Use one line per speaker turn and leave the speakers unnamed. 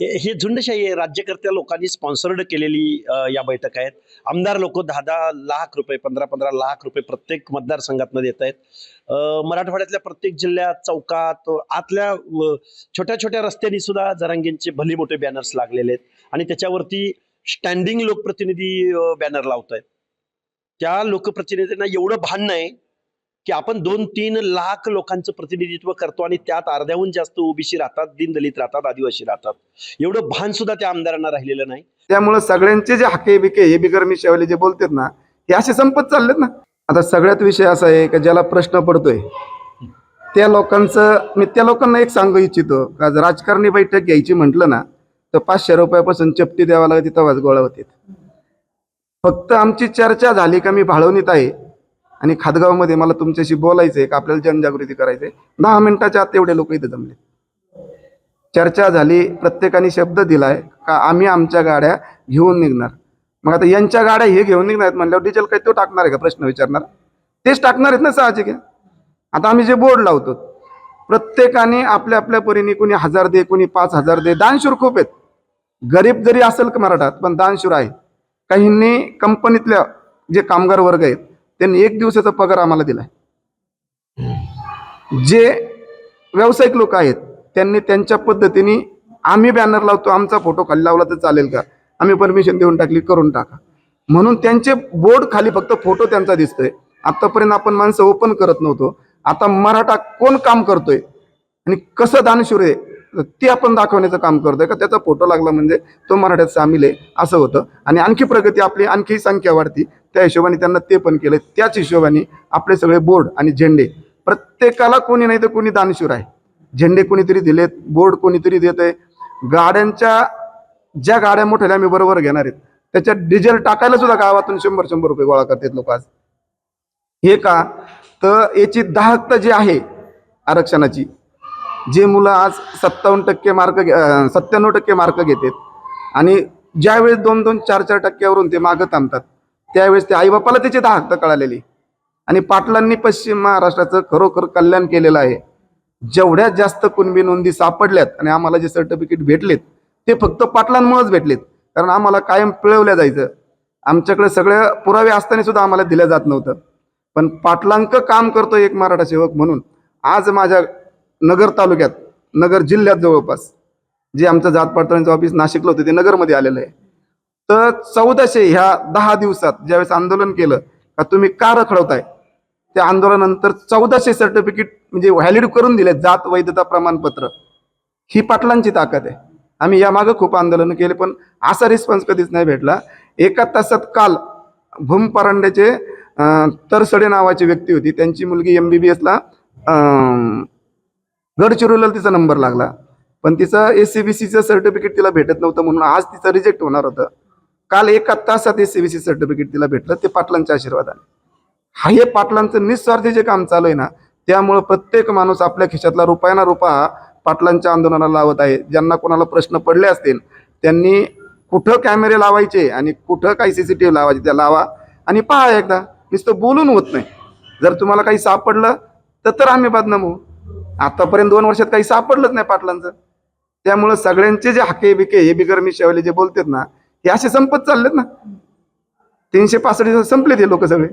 हे हे झुंडशाही आहे राज्यकर्त्या लोकांनी स्पॉन्सर्ड केलेली या बैठक आहेत. आमदार लोक दहा दहा लाख रुपये पंधरा पंधरा लाख रुपये प्रत्येक मतदारसंघातनं देत आहेत. मराठवाड्यातल्या प्रत्येक जिल्ह्यात चौकात आतल्या छोट्या छोट्या रस्त्यांनी सुद्धा जरांगींचे भली मोठे बॅनर्स लागलेले आहेत. आणि त्याच्यावरती स्टँडिंग लोकप्रतिनिधी बॅनर लावत आहेत त्या लोकप्रतिनिधींना एवढं भान नाही की आपण दोन तीन लाख लोकांचं प्रतिनिधित्व करतो आणि त्यात अर्ध्याहून जास्त ओबीसी राहतात दिनदलित राहतात आदिवासी राहतात. एवढं भान सुद्धा त्या आमदारांना राहिलेलं नाही.
त्यामुळे सगळ्यांचे जे हाके बिके हे बिगर मी शेवले जे बोलतात ना हे असे संपत चाललेत ना. आता सगळ्यात विषय असा आहे की ज्याला प्रश्न पडतोय त्या लोकांचं मी त्या लोकांना एक सांगू इच्छितो का राजकारणी बैठक घ्यायची म्हटलं ना तर पाचशे रुपयापासून चपटी द्यावा लागते तेव्हाच गोळा होते. फक्त आमची चर्चा झाली का मी भाळवणीत आहे आणि खादगावमध्ये मला तुमच्याशी बोलायचं आहे का आपल्याला जनजागृती करायचंय? दहा मिनिटाच्या आत एवढे लोक इथे जमले. चर्चा झाली प्रत्येकाने शब्द दिलाय का आम्ही आमच्या गाड्या घेऊन निघणार. मग आता यांच्या गाड्या हे घेऊन निघणार आहेत म्हणल्यावर डिझेल काय तो टाकणार आहे का? प्रश्न विचारणार. तेच टाकणार आहेत ना साहजिक आहे आता आम्ही जे बोर्ड लावतो प्रत्येकाने आपल्या आपल्या परीने कोणी हजार दे कोणी पाच हजार दे. दानशूर खूप आहेत. गरीब जरी असेल मराठात पण दानशूर आहे काहींनी कंपनीतल्या जे कामगार वर्ग आहेत त्यांनी एक दिवसाचा पगार आम्हाला दिलाय. जे व्यावसायिक लोक आहेत त्यांनी त्यांच्या पद्धतीने आम्ही बॅनर लावतो आमचा फोटो खाली लावला तर चालेल का? आम्ही परमिशन देऊन टाकली करून टाका. म्हणून त्यांचे बोर्ड खाली फक्त फोटो त्यांचा दिसतोय. आतापर्यंत आपण माणसं ओपन करत नव्हतो. आता मराठा कोण काम करतोय? आणि कसं दानशूर आहे? ते आपण दाखवण्याचं काम करतोय का? त्याचा फोटो लागला म्हणजे तो मराठ्यात सामील आहे असं होतं. आणि आणखी प्रगती आपली आणखी संख्या वाढती. त्या हिशोबाने त्यांना ते पण केलं त्याच हिशोबाने आपले सगळे बोर्ड आणि झेंडे प्रत्येकाला कोणी नाही तर कोणी दानशूर आहे. झेंडे कोणीतरी दिलेत बोर्ड कोणीतरी देत आहे. गाड्यांच्या ज्या गाड्या मोठ्या आम्ही बरोबर घेणार आहेत त्याच्यात डिझेल टाकायला सुद्धा गावातून शंभर शंभर रुपये गोळा करतात लोक आज. हे का? तर याची दाहकता जी आहे आरक्षणाची जे मुलं आज सत्तावन्न टक्के मार्क सत्त्याण्णव टक्के मार्क घेतात आणि ज्यावेळेस दोन दोन चार चार टक्क्यावरून ते मागं थांबतात त्यावेळेस ते आईबापाला त्याची हक्क कळालेली. आणि पाटलांनी पश्चिम महाराष्ट्राचं खरोखर कल्याण केलेलं आहे. जेवढ्या जास्त कुणबी नोंदी सापडल्यात आणि आम्हाला जे सर्टिफिकेट भेटलेत ते फक्त पाटलांमुळेच भेटलेत. कारण आम्हाला कायम पिळवल्या जायचं. आमच्याकडे सगळे पुरावे असताना सुद्धा आम्हाला दिलं जात नव्हतं. पण पाटलांक काम करतो एक मराठा सेवक म्हणून. आज माझ्या नगर तालुक्यात नगर जिल्ह्यात जवळपास जे आमचं जात पडताळणीचं ऑफिस नाशिकला होतं ते नगरमध्ये आलेलं आहे. तर चौदाशे ह्या दहा दिवसात ज्यावेळेस आंदोलन केलं का तुम्ही का रखडवताय? त्या आंदोलनानंतर चौदाशे सर्टिफिकेट म्हणजे व्हॅलिड करून दिले जात वैधता प्रमाणपत्र. ही पाटलांची ताकद आहे. आम्ही यामागं खूप आंदोलन केले पण असा रिस्पॉन्स कधीच नाही भेटला. एका तासात काल भूम परांड्याचे तरसडे नावाची व्यक्ती होती. त्यांची मुलगी एम बी बी एसला गडचिरोलीला तिचा नंबर लागला. पण तिचं एस सी बी सीचं सर्टिफिकेट तिला भेटत नव्हतं म्हणून आज तिचं रिजेक्ट होणार होतं. काल एका तासात S C B C certificate तिला भेटलं ते पाटलांच्या आशीर्वादाने. हा हे पाटलांचं निस्वार्थी जे काम चालू आहे ना त्यामुळं प्रत्येक माणूस आपल्या खिशातला रुपया ना हा पाटलांच्या आंदोलनाला लावत आहे. ज्यांना कोणाला प्रश्न पडले असतील त्यांनी कुठं कॅमेरे लावायचे आणि कुठं काही सीसीटीव्ही लावायचे त्या लावा. आणि पहा एकदा नुसतं बोलून होत नाही. जर तुम्हाला काही सापडलं तर तर आम्ही बदनाम होऊ. आतापर्यंत दोन वर्षात काही सापडलंच नाही पाटलांचं. त्यामुळं सगळ्यांचे जे हाके बिके हे बिगर मी शेवले जे बोलतात ना हे असे संपत चाललेत ना. तीनशे पासष्ट दिवस संपले ते लोक सगळे.